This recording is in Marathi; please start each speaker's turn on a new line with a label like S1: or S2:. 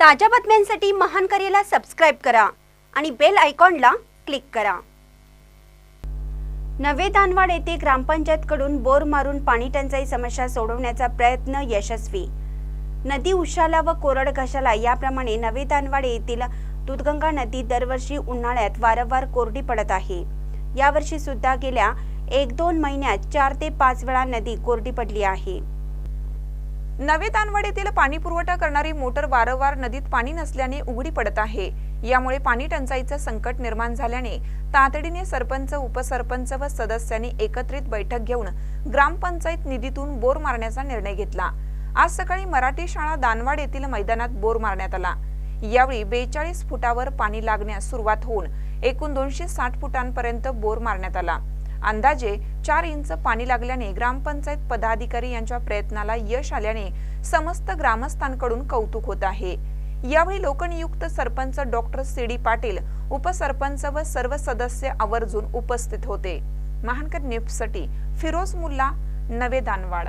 S1: ताज्या बातम्यांसाठी महान करेला सबस्क्राईब करा आणि बेल आयकॉनला क्लिक करा. नवे दानवाड येथे ग्रामपंचायतकडून बोर मारून पाणी टंचाई समस्या सोडवण्याचा प्रयत्न यशस्वी. नदी उशाला व कोरड घशाला याप्रमाणे नवे दानवाड येथील दूधगंगा नदी दरवर्षी उन्हाळ्यात वारंवार कोरडी पडत आहे. यावर्षी सुद्धा गेल्या एक दोन महिन्यात चार ते पाच वेळा नदी कोरडी पडली आहे.
S2: नवे तानवाडीतील येथील पाणी पुरवठा करणारी मोटर वारंवार नदीत पाणी नसल्याने उघडी पडत आहे. यामुळे पाणी टंचाईचं संकट निर्माण झाल्याने तातडीने सरपंच उपसरपंच व सदस्यांनी एकत्रित बैठक घेऊन ग्रामपंचायत निधीतून बोर मारण्याचा निर्णय घेतला. आज सकाळी मराठी शाळा दानवाड येथील मैदानात बोर मारण्यात आला. यावेळी बेचाळीस फुटावर पाणी लागण्यास सुरुवात होऊन एकूण दोनशे साठ फुटांपर्यंत बोर मारण्यात आला. अंदाजे चार इंच पाणी लागल्याने ग्रामपंचायत पदाधिकारी यांच्या प्रयत्नाला यश आल्याने समस्त ग्रामस्थांकडून कौतुक होत आहे. यावेळी लोकनियुक्त sarpanch doctor C D Patil उपसरपंच व सर्व सदस्य आवर्जून उपस्थित होते. महानकर न्यूजसाठी फिरोज मुल्ला नवे दानवाड.